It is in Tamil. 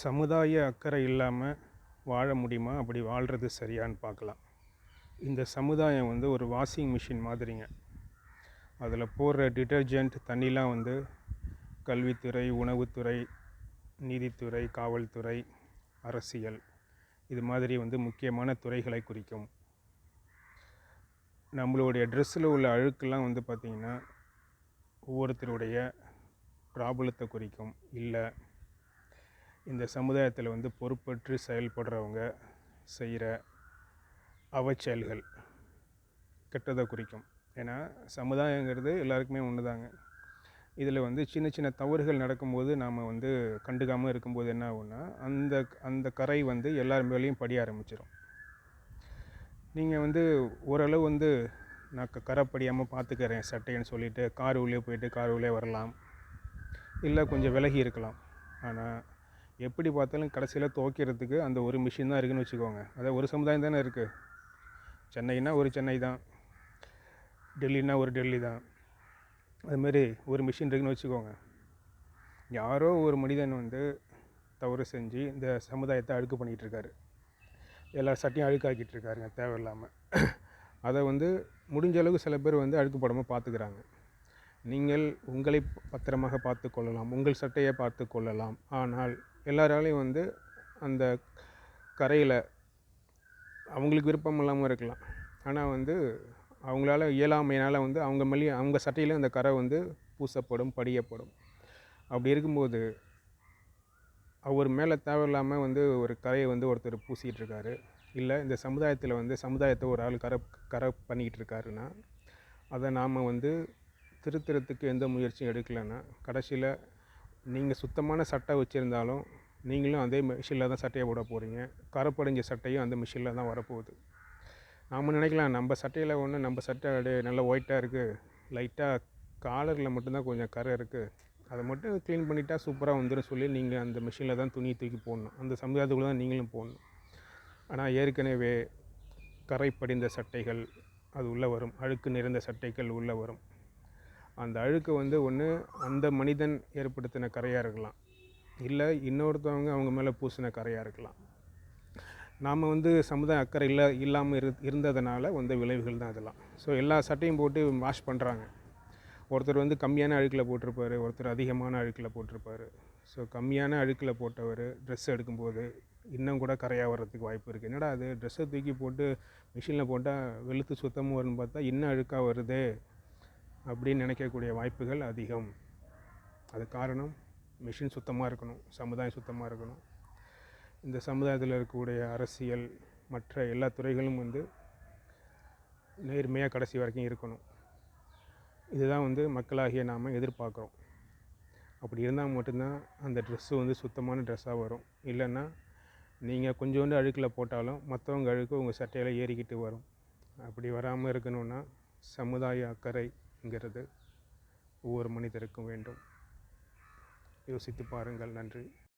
சமுதாய அக்கறை இல்லாமல் வாழ முடியுமா? அப்படி வாழ்கிறது சரியான்னு பார்க்கலாம். இந்த சமுதாயம் வந்து ஒரு வாஷிங் மிஷின் மாதிரிங்க. அதில் போடுற டிட்டர்ஜெண்ட் தண்ணிலாம் வந்து கல்வித்துறை உணவுத்துறை நீதித்துறை காவல்துறை அரசியல் இது மாதிரி வந்து முக்கியமான துறைகளை குறிக்கும். நம்மளுடைய ட்ரெஸ்ஸில் உள்ள அழுக்கெல்லாம் வந்து பார்த்திங்கன்னா ஒவ்வொருத்தருடைய ப்ராப்ளத்தை குறிக்கும். இல்லை இந்த சமுதாயத்தில் வந்து பொறுப்பற்று செயல்படுறவங்க செய்கிற அவச்செயல்கள் கெட்டதை குறிக்கும். ஏன்னா சமுதாயங்கிறது எல்லாருக்குமே ஒன்று தாங்க. இதில் வந்து சின்ன சின்ன தவறுகள் நடக்கும்போது நாம் வந்து கண்டுக்காமல் இருக்கும்போது என்ன ஆகும்னா அந்த அந்த கரை வந்து எல்லார் மேலேயும் படிய ஆரம்பிச்சிடும் நீங்கள் வந்து ஓரளவு வந்து நான் க கரை படியாமல் பார்த்துக்கிறேன் சட்டைன்னு சொல்லிவிட்டு கார் உள்ளே போயிட்டு கார் உள்ளே வரலாம். இல்லை கொஞ்சம் விலகி இருக்கலாம். ஆனால் எப்படி பார்த்தாலும் கடைசியில் துவைக்கிறதுக்கு அந்த ஒரு மிஷின் தான் இருக்குதுன்னு வச்சுக்கோங்க. அதாவது ஒரு சமுதாயம் தானே இருக்குது சென்னைனா ஒரு சென்னை தான். டெல்லினா ஒரு டெல்லி தான். அதுமாரி ஒரு மிஷின் இருக்குன்னு வச்சுக்கோங்க. யாரோ ஒரு மனிதன் வந்து தவறு செஞ்சு இந்த சமுதாயத்தை அழுக்கு பண்ணிகிட்ருக்காரு எல்லா சட்டையும் அழுக்காக்கிட்டு இருக்காருங்க தேவையில்லாமல் அதை வந்து முடிஞ்ச அளவுக்கு சில பேர் வந்து அழுக்கு போடாமல் பார்த்துக்கிறாங்க நீங்கள் உங்களை பத்திரமாக பார்த்து கொள்ளலாம் உங்கள் சட்டையை பார்த்து கொள்ளலாம். ஆனால் எல்லாராலையும் வந்து அந்த கரையில் அவங்களுக்கு விருப்பம் இல்லாமல் இருக்கலாம். ஆனால் வந்து அவங்களால இயலாமையினால் வந்து அவங்க மேலேயும் அவங்க சட்டையிலும் அந்த கரை வந்து பூசப்படும் படியப்படும். அப்படி இருக்கும்போது அவர் மேலே தேவையில்லாமல் வந்து ஒரு கரையை வந்து ஒருத்தர் பூசிகிட்ருக்காரு இல்லை இந்த சமுதாயத்தில் வந்து சமுதாயத்தை ஒரு ஆள் கரை கரை பண்ணிக்கிட்டு இருக்காருன்னா அதை நாம் வந்து திருத்தறத்துக்கு எந்த முயற்சியும் எடுக்கலைன்னா கடைசியில் நீங்கள் சுத்தமான சட்டை வச்சுருந்தாலும் நீங்களும் அதே மிஷினில் தான் சட்டையை போட போகிறீங்க. கரப்படைஞ்ச சட்டையும் அந்த மிஷினில் தான் வரப்போகுது. நாம் நினைக்கலாம் நம்ம சட்டையில் ஒன்று நம்ம சட்டை அப்படியே நல்லா ஒயிட்டாக இருக்குது லைட்டாக காலரில் மட்டும்தான் கொஞ்சம் கரை இருக்குது அதை மட்டும் க்ளீன் பண்ணிட்டா சூப்பராக வந்துடும் சொல்லி நீங்கள் அந்த மிஷினில் தான் துணியை தூக்கி போடணும். அந்த சமுதாயத்துக்குள்ளே தான் நீங்களும் போடணும். ஆனால் ஏற்கனவே கரை படிந்த சட்டைகள் அது உள்ளே வரும். அழுக்கு நிறைந்த சட்டைகள் உள்ளே வரும். அந்த அழுக்கு வந்து ஒன்று அந்த மனிதன் ஏற்படுத்தின கரையாக இருக்கலாம். இல்லை இன்னொருத்தவங்க அவங்க மேலே பூசின கரையாக இருக்கலாம். நாம் வந்து சமுதாய அக்கறை இல்லை இல்லாமல் இரு இருந்ததுனால வந்த விளைவுகள் தான் அதெல்லாம். ஸோ எல்லா சட்டையும் போட்டு வாஷ் பண்ணுறாங்க ஒருத்தர் வந்து கம்மியான அழுக்கில் போட்டிருப்பார் ஒருத்தர் அதிகமான அழுக்கில் போட்டிருப்பார். ஸோ கம்மியான அழுக்கில் போட்டவர் ட்ரெஸ் எடுக்கும்போது இன்னும் கூட கரையாக வர்றதுக்கு வாய்ப்பு இருக்குது என்னடா அது? ட்ரெஸ்ஸை தூக்கி போட்டு மிஷினில் போட்டால் வெளுத்து சுத்தமாக வரும்னு பார்த்தா இன்னும் அழுக்காக வருது. அப்படின்னு நினைக்கக்கூடிய வாய்ப்புகள் அதிகம். அது காரணம் மிஷின் சுத்தமாக இருக்கணும் சமுதாயம் சுத்தமாக இருக்கணும். இந்த சமுதாயத்தில் இருக்கக்கூடிய அரசியல் மற்ற எல்லா துறைகளும் வந்து நேர்மையாக கடைசி வரைக்கும் இருக்கணும். இதுதான் வந்து மக்களாகிய நாம் எதிர்பார்க்குறோம். அப்படி இருந்தால் மட்டும்தான் அந்த ட்ரெஸ்ஸு வந்து சுத்தமான ட்ரெஸ்ஸாக வரும். இல்லைன்னா நீங்கள் கொஞ்சோண்டு அழுக்கில் போட்டாலும் மற்றவங்க அழுக்கு உங்கள் சட்டையில் ஏறிக்கிட்டு வரும். அப்படி வராமல் இருக்கணும்னா சமுதாய அக்கறை என்கிறது ஒவ்வொரு மனிதருக்கும் வேண்டும். யோசித்து பாருங்கள். நன்றி.